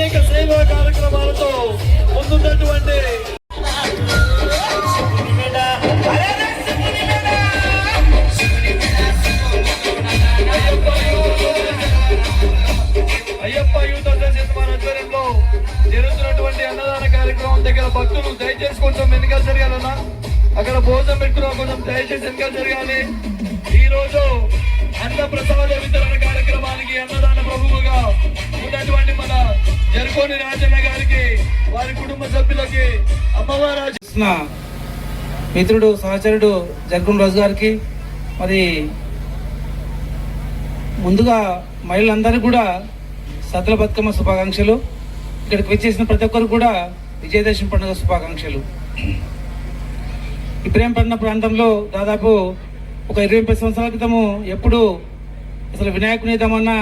అనేక సేవా కార్యక్రమాలతో ముందున్నటువంటి అయ్యప్ప యూత్ అసోసియేషన్ వారి ఆధ్వర్యంలో జరుగుతున్నటువంటి అన్నదాన కార్యక్రమం దగ్గర భక్తులు దయచేసి కొంచెం వెనుకలు జరగాలన్నా. అక్కడ భోజనం పెట్టుకున్నా కొంచెం దయచేసి వెనుకలు జరగాలి. ఈ రోజు అన్న ప్రసాద వితరణ జరుకోని రాజన్న గారికి వారి కుటుంబ సభ్యులకి అమ్మవారు మిత్రుడు సహచరుడు జగన్ రాజు గారికి మరి ముందుగా మహిళలందరికీ కూడా సతల బతుకమ్మ శుభాకాంక్షలు. ఇక్కడికి వచ్చేసిన ప్రతి ఒక్కరు కూడా విజయదశమి పండుగ శుభాకాంక్షలు. ఇబ్రాహీంపట్నం ప్రాంతంలో దాదాపు ఒక ఇరవై ముప్పై సంవత్సరాల క్రితము ఎప్పుడు అసలు వినాయకుని ఇద్దామన్నా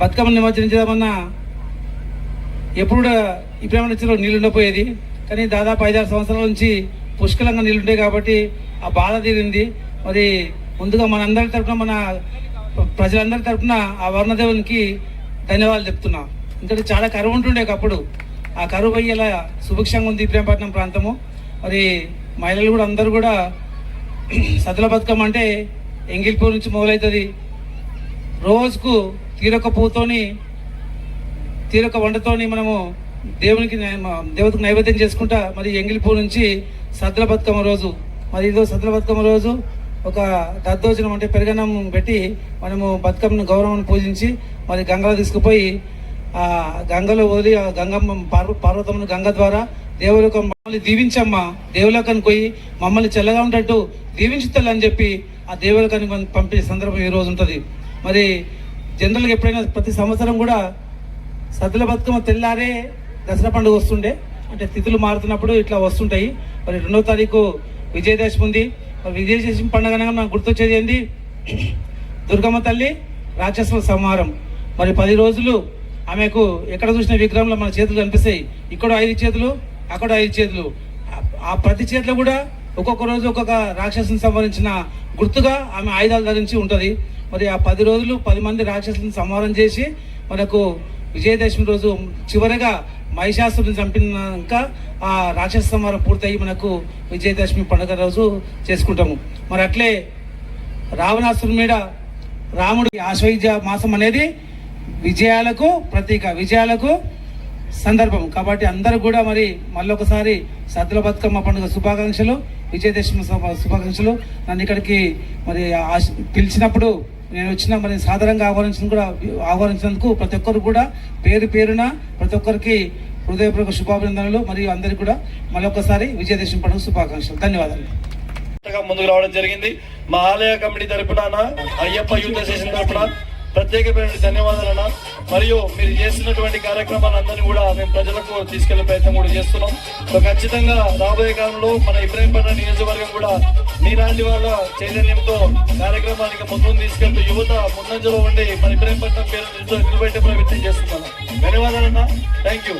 బతుకమ్మ నిమజ్జనం చేద్దామన్నా ఎప్పుడు కూడా ఇబ్రాహిం నదిలో నీళ్ళు ఉండపోయేది. కానీ దాదాపు ఐదారు సంవత్సరాల నుంచి పుష్కలంగా నీళ్ళు కాబట్టి ఆ బాధ తీరింది. మరి ముందుగా మనందరి తరపున మన ప్రజలందరి తరపున ఆ వర్ణదేవునికి ధన్యవాదాలు చెప్తున్నా. ఎందుకంటే చాలా కరువు ఉంటుండే ఒకప్పుడు. ఆ కరువు పోయి ఇలా సుభిక్షంగా ఉంది ఇబ్రాహీంపట్నం ప్రాంతము. మరి మహిళలు కూడా అందరూ కూడా సద్దుల బతుకమ్మ అంటే ఎంగిల్పూర్ నుంచి మొదలవుతుంది. రోజుకు తీరొక పూతోని తీరొక వంటతోని మనము దేవునికి దేవతకు నైవేద్యం చేసుకుంటా మరి ఎంగిలిపూ నుంచి సద్ర బతుకమ్మ రోజు. మరి ఇదో సద్ర బతుకమ్మ రోజు ఒక దద్దోజనం అంటే పెరగనం పెట్టి మనము బతుకమ్మను గౌరవం పూజించి మరి గంగలో తీసుకుపోయి ఆ గంగలో వదిలి ఆ గంగమ్మ పార్వ పార్వతమ్మను గంగ ద్వారా దేవులకు మమ్మల్ని దీవించమ్మా. దేవులకని పోయి మమ్మల్ని చల్లగా ఉండేట్టు దీవించుతాలని చెప్పి ఆ దేవులకని పంపే సందర్భం ఈ రోజు ఉంటుంది. మరి జనరల్గా ఎప్పుడైనా ప్రతి సంవత్సరం కూడా సద్దుల బతుకమ్మ తెల్లారే దసరా పండుగ వస్తుండే. అంటే తిథులు మారుతున్నప్పుడు ఇట్లా వస్తుంటాయి. మరి రెండవ తారీఖు విజయదశమి ఉంది మరి విజయదశమి పండుగ అనగా నాకు గుర్తొచ్చేది ఏంది? దుర్గమ్మ తల్లి రాక్షసుల సంహారం. మరి పది రోజులు ఆమెకు ఎక్కడ చూసిన విగ్రహంలో మన చేతులు కనిపిస్తాయి. ఇక్కడ ఐదు చేతులు అక్కడ ఐదు చేతులు. ఆ- ఆ ప్రతి చేతిలో కూడా ఒక్కొక్క రోజు ఒక్కొక్క రాక్షసుని సంహరించిన గుర్తుగా ఆమె ఆయుధాలు ధరించి ఉంటుంది. మరి ఆ పది రోజులు పది మంది రాక్షసులను సంహారం చేసి మనకు విజయదశమి రోజు చివరగా మహిషాసురుని చంపినాక ఆ రాక్షస సంహారం పూర్తయి మనకు విజయదశమి పండుగ రోజు చేసుకుంటాము. మరి అట్లే రావణాసురు మీద రాముడి ఆశ్వయుజ మాసం అనేది విజయాలకు ప్రతీక విజయాలకు సందర్భం. కాబట్టి అందరూ కూడా మరి మళ్ళొకసారి సద్దుల బతుకమ్మ పండుగ శుభాకాంక్షలు విజయదశమి శుభాకాంక్షలు. నన్ను ఇక్కడికి మరి ఆశ- పిలిచినప్పుడు నేను వచ్చిన మరి సాధారణంగా ఆహ్వానించిన కూడా ఆహ్వానించినందుకు ప్రతి ఒక్కరు కూడా పేరు పేరున ప్రతి ఒక్కరికి హృదయపూర్వక శుభాభినందనలు మరియు అందరికీ కూడా మరొకసారి విజయదశమి పండుగ శుభాకాంక్షలు. ధన్యవాదాలు. ముందుకు రావడం జరిగింది. మా ఆలయ కమిటీ తరపున అయ్యప్ప యూత్ అసోసియేషన్ తరపున ప్రత్యేకమైన ధన్యవాదాలు అన్న మరియు మీరు చేస్తున్నటువంటి కార్యక్రమాలు అందరినీ కూడా మేము ప్రజలకు తీసుకెళ్ళే ప్రయత్నం కూడా చేస్తున్నాం. సో ఖచ్చితంగా రాబోయే కాలంలో మన ఇబ్రాహీంపట్నం నియోజకవర్గం కూడా మీలాంటి వాళ్ళ చైతన్యంతో కార్యక్రమానికి ముందు తీసుకెళ్తూ యువత ముందంజలో ఉండి మన ఇబ్రాహీంపట్నం పేరు నిలబెట్టే ప్రయత్నం చేస్తున్నాను ధన్యవాదాలన్నా. Thank you